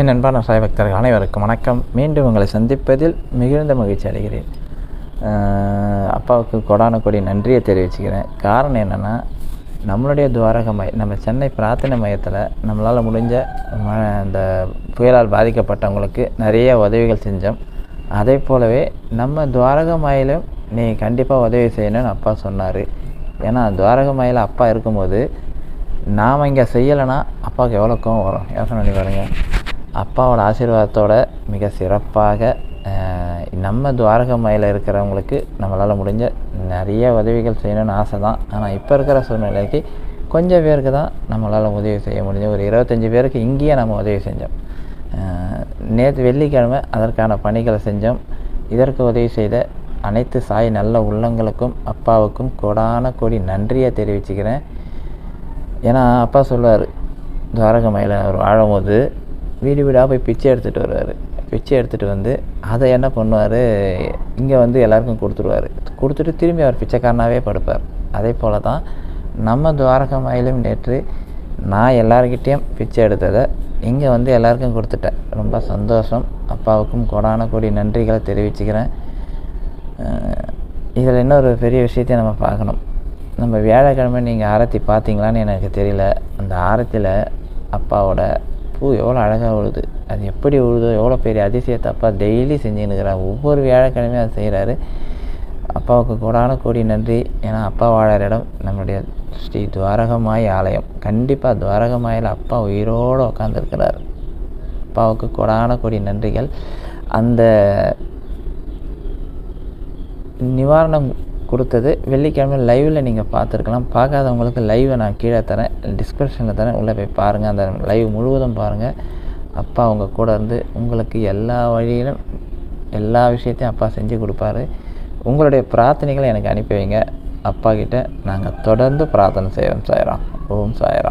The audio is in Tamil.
என் அன்பான சாய் பக்தர்கள் அனைவருக்கும் வணக்கம். மீண்டும் உங்களை சந்திப்பதில் மிகுந்த மகிழ்ச்சி அடைகிறேன். அப்பாவுக்கு கொடான கொடி நன்றியை தெரிவிச்சுக்கிறேன். காரணம் என்னென்னா நம்மளுடைய துவாரக மையம் நம்ம சென்னை பிரார்த்தனை மையத்தில் நம்மளால் முடிஞ்ச ம புயலால் பாதிக்கப்பட்டவங்களுக்கு நிறைய உதவிகள் செஞ்சோம். அதே போலவே நம்ம துவாரக மாயிலும் நீ கண்டிப்பாக உதவி செய்யணும்னு அப்பா சொன்னார். ஏன்னா துவாரக மாயில் அப்பா இருக்கும்போது நாம் இங்கே செய்யலைன்னா அப்பாவுக்கு எவ்வளோ கோவம் வரும்? யோசனை பண்ணி பாருங்கள் அப்பாவோட ஆசீர்வாதத்தோட மிக சிறப்பாக நம்ம துவாரகமையில் இருக்கிறவங்களுக்கு நம்மளால் முடிஞ்ச நிறைய உதவிகள் செய்யணும்னு ஆசை தான் ஆனால் இப்போ இருக்கிற சூழ்நிலைக்கு கொஞ்சம் பேருக்கு தான் நம்மளால் உதவி செய்ய முடிஞ்ச ஒரு இருபத்தஞ்சி பேருக்கு இங்கேயே நம்ம உதவி செஞ்சோம். நேற்று வெள்ளிக்கிழமை அதற்கான பணிகளை செஞ்சோம். இதற்கு உதவி செய்த அனைத்து சாய் நல்ல உள்ளங்களுக்கும் அப்பாவுக்கும் கொடான கொடி நன்றியை தெரிவிச்சுக்கிறேன். ஏன்னா அப்பா சொல்லுவார் துவாரகமையில் அவர் வாழும்போது வீடு வீடாக போய் பிச்சை எடுத்துகிட்டு வருவார். பிச்சை எடுத்துகிட்டு வந்து அதை என்ன பண்ணுவார்? இங்கே வந்து எல்லாருக்கும் கொடுத்துருவார் கொடுத்துட்டு திரும்பி அவர் பிச்சைக்காரனாகவே படுப்பார். அதே போல் தான் நம்ம துவாரகமாயிலும் நேற்று நான் எல்லாருக்கிட்டேயும் பிச்சை எடுத்ததை இங்கே வந்து எல்லாருக்கும் கொடுத்துட்டேன். ரொம்ப சந்தோஷம். அப்பாவுக்கும் கொடான கோடி நன்றிகளை தெரிவிச்சுக்கிறேன். இதில் இன்னொரு பெரிய விஷயத்தை நம்ம பார்க்கணும். நம்ம வியாழக்கிழமை நீங்கள் ஆரத்தி பார்த்தீங்களான்னு எனக்கு தெரியல. அந்த ஆரத்தியில் அப்பாவோட பூ எவ்வளோ அழகாக உழுது அது எப்படி உழுதோ எவ்வளோ பெரிய அதிசயத்தை அப்பா டெய்லி செஞ்சுன்னுக்கிறார். ஒவ்வொரு வியாழக்கிழமையும் அதை செய்கிறாரு அப்பாவுக்கு கூடான கோடி நன்றி. ஏன்னா அப்பா வாழற இடம் நம்முடைய ஸ்ரீ துவாரகமாய் ஆலயம். கண்டிப்பாக துவாரகமாயில் அப்பா உயிரோடு உட்காந்துருக்கிறார் அப்பாவுக்கு கூடான கோடி நன்றிகள். அந்த நிவாரணம் கொடுத்தது. வெள்ளிக்கிழமை லைவில் நீங்கள் பார்த்துருக்கலாம். பார்க்காதவங்களுக்கு லைவை நான் கீழே தரேன். டிஸ்கிரிப்ஷனில் தரேன். உள்ளே போய் பாருங்கள் அந்த லைவ் முழுவதும் பாருங்கள் அப்பா அவங்க கூட இருந்து உங்களுக்கு எல்லா வழியிலும் எல்லா விஷயத்தையும் அப்பா செஞ்சு கொடுப்பாரு. உங்களுடைய பிரார்த்தனைகளை எனக்கு அனுப்பி வைங்க. அப்பா கிட்ட நாங்கள் தொடர்ந்து பிரார்த்தனை செய்கிறோம் சாயிரம். ஓம் சாயிரம்.